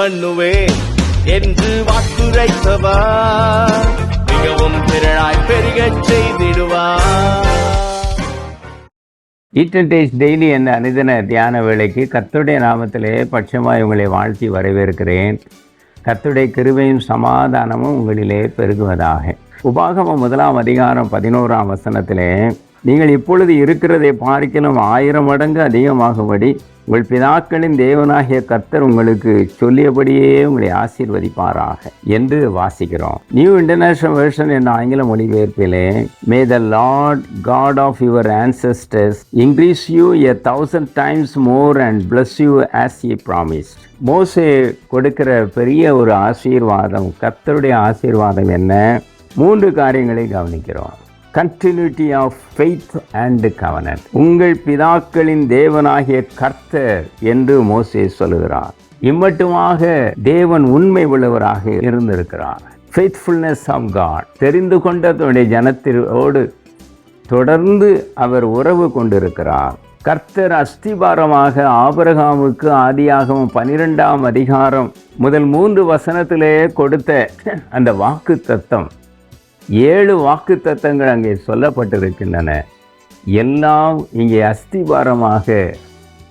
பண்ணுவேன் என்று வாக்குரைத்தவா. மிகவும் திரளாய் பெருகச் செய்திடுவா. ஈட்டன்டேஸ் டெய்லி என்ற அனுதின தியான வேலைக்கு கத்துடைய நாமத்திலே பட்சமாய் உங்களை வாழ்த்தி வரவேற்கிறேன். கத்துடைய கிருவையும் சமாதானமும் உங்களிலே பெருகுவதாக. உபாகமம் முதலாம் அதிகாரம் பதினோராம் வசனத்திலே நீங்கள் இப்பொழுது இருக்கிறதை பார்க்கலும் ஆயிரம் மடங்கு அதிகமாகும்படி உங்கள் பிதாக்களின் தேவனாகிய கர்த்தர் உங்களுக்கு சொல்லியபடியே உங்களை ஆசீர்வதிப்பாராக என்று வாசிக்கிறோம். நியூ இன்டர்நேஷனல் வெர்ஷன் என்ற ஆங்கில மொழிபெயர்ப்பிலே may the lord God of your ancestors increase you a thousand times more and bless you as he promised மோசே கொடுக்கிற பெரிய ஒரு ஆசீர்வாதம் கர்த்தருடைய ஆசீர்வாதம் என்ன? மூன்று காரியங்களை கவனிக்கிறோம். Continuity of faith and covenant உங்கள் பிதாக்களின் தேவனாகிய கர்த்தர் என்று மோசே சொல்கிறார் இம்மட்டுமாக தேவன் உண்மை உள்ளவராக இருந்திருக்கிறார். ஃபெய்த்ஃபுல்னஸ் ஆஃப் காட் தெரிந்து கொண்ட தன்னுடைய தொடர்ந்து அவர் உறவு கொண்டிருக்கிறார். கர்த்தர் அஸ்திபாரமாக ஆபரகாமுக்கு ஆதியாகவும் பனிரெண்டாம் அதிகாரம் முதல் மூன்று வசனத்திலே கொடுத்த அந்த வாக்கு தத்தம் ஏழு வாக்கு தத்தங்கள் அங்கே சொல்லப்பட்டிருக்கின்றன. எல்லாம் இங்கே அஸ்திபாரமாக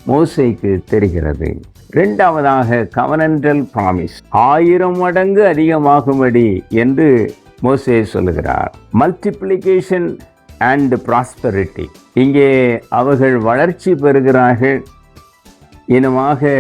மோசைக்கு தெரிகிறது. இரண்டாவதாக கவனன்றல் ப்ராமிஸ் ஆயிரம் மடங்கு அதிகமாகும்படி என்று மோசே சொல்லுகிறார். மல்டிப்ளிகேஷன் அண்ட் ப்ராஸ்பரிட்டி இங்கே அவர்கள் வளர்ச்சி பெறுகிறார்கள். இனமாக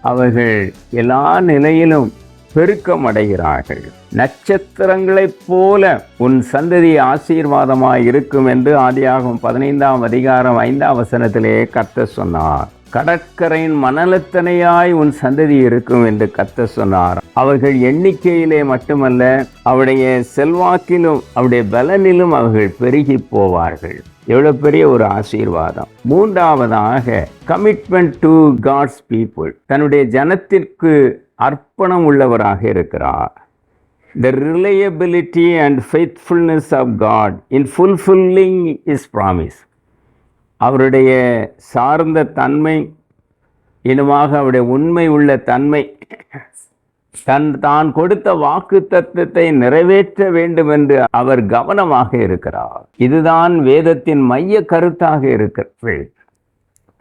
அவர்கள் எல்லா நிலையிலும் பெருக்கம் அடைகிறார்கள் நட்சத்திரங்களைப் போல உன் சந்ததி ஆசீர்வாதமாய் இருக்கும் என்று ஆதியாகும் பதினைந்தாம் அதிகாரம் ஐந்தாம் வசனத்திலே கத்த சொன்னார். கடற்கரையின் மணலத்தனையாய் உன் சந்ததி இருக்கும் என்று கத்த சொன்னார். அவர்கள் எண்ணிக்கையிலே மட்டுமல்ல அவருடைய செல்வாக்கிலும் அவருடைய பலனிலும் அவர்கள் பெருகி போவார்கள். எவ்வளவு பெரிய ஒரு ஆசீர்வாதம். மூன்றாவதாக கமிட்மெண்ட் டு காட்ஸ் பீப்புள் தன்னுடைய ஜனத்திற்கு அர்ப்பணம் உள்ளவராக இருக்கிறார். The reliability and faithfulness of God in fulfilling is promise அவருடைய சார்ந்த தன்மை இனமாக அவருடைய உண்மை உள்ள தன்மை தன் தான் கொடுத்த வாக்கு தத்துவத்தை நிறைவேற்ற வேண்டும் என்று அவர் கவனமாக இருக்கிறார். இதுதான் வேதத்தின் மைய கருத்தாக இருக்கிறது.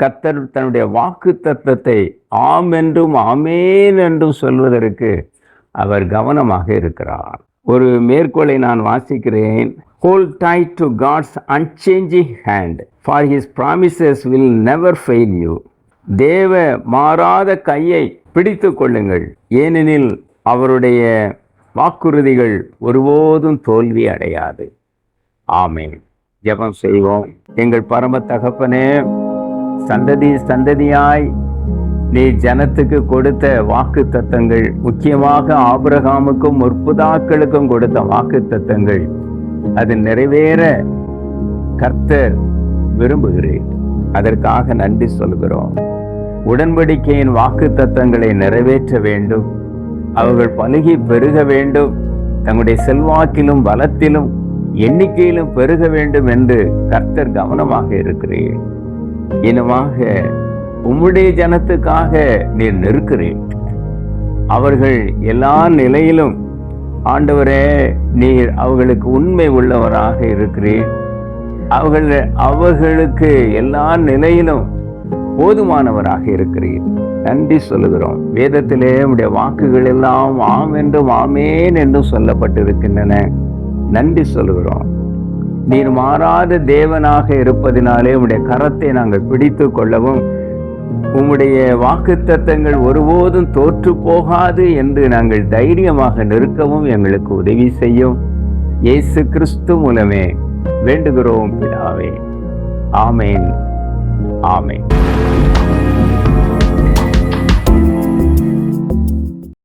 கத்தர் தன்னுடைய வாக்கு தத்துவத்தை ஆம் என்றும் ஆமேன் என்றும் சொல்வதற்கு அவர் கவனமாக இருக்கிறார். ஒரு மேற்கோளை நான் வாசிக்கிறேன். Hold tight to God's unchanging hand for his promises will never fail you தேவ மாறாத கையை பிடித்து கொள்ளுங்கள். ஏனெனில் அவருடைய வாக்குறுதிகள் ஒருபோதும் தோல்வி அடையாது. ஆமேன். ஜெபம் செய்வோம். எங்கள் பரம தகப்பனே சந்ததி சந்ததியாய் நீ ஜனத்துக்கு கொடுத்த வாக்கு தத்தங்கள் முக்கியமாக ஆபிரகாமுக்கும் முற்புதாக்களுக்கும் கொடுத்த வாக்கு தத்தங்கள் அது நிறைவேற கர்த்தர் விரும்புகிறேன். அதற்காக நன்றி சொல்கிறோம் உடன்படிக்கையின் வாக்கு தத்தங்களை நிறைவேற்ற வேண்டும். அவர்கள் பழுகி பெருக வேண்டும். தங்களுடைய செல்வாக்கிலும் பலத்திலும் எண்ணிக்கையிலும் பெருக வேண்டும் என்று கர்த்தர் கவனமாக இருக்கிறேன் இனமாக உம்முடைய ஜனத்துக்காக நீர் நிற்கிறேன் அவர்கள் எல்லா நிலையிலும் ஆண்டவரே நீர் அவர்களுக்கு உண்மை உள்ளவராக இருக்கிறீர். அவர்கள் அவர்களுக்கு எல்லா நிலையிலும் போதுமானவராக இருக்கிறீர். நன்றி சொல்லுகிறோம். வேதத்திலே உடைய வாக்குகள் எல்லாம் ஆம் என்றும் ஆமேன் என்றும் சொல்லப்பட்டிருக்கின்றன. நன்றி சொல்லுகிறோம். நீர் மாறாத தேவனாக இருப்பதினாலே உம்முடைய கரத்தை நாங்கள் பிடித்து கொள்ளவும் உம்முடைய வாக்குத்தத்தங்கள் ஒருபோதும் தோற்று போகாது என்று நாங்கள் தைரியமாக நிற்கவும் எங்களுக்கு உதவி செய்யும். இயேசு கிறிஸ்து மூலமே வேண்டுகிறோம் பிதாவே. ஆமேன். ஆமேன்.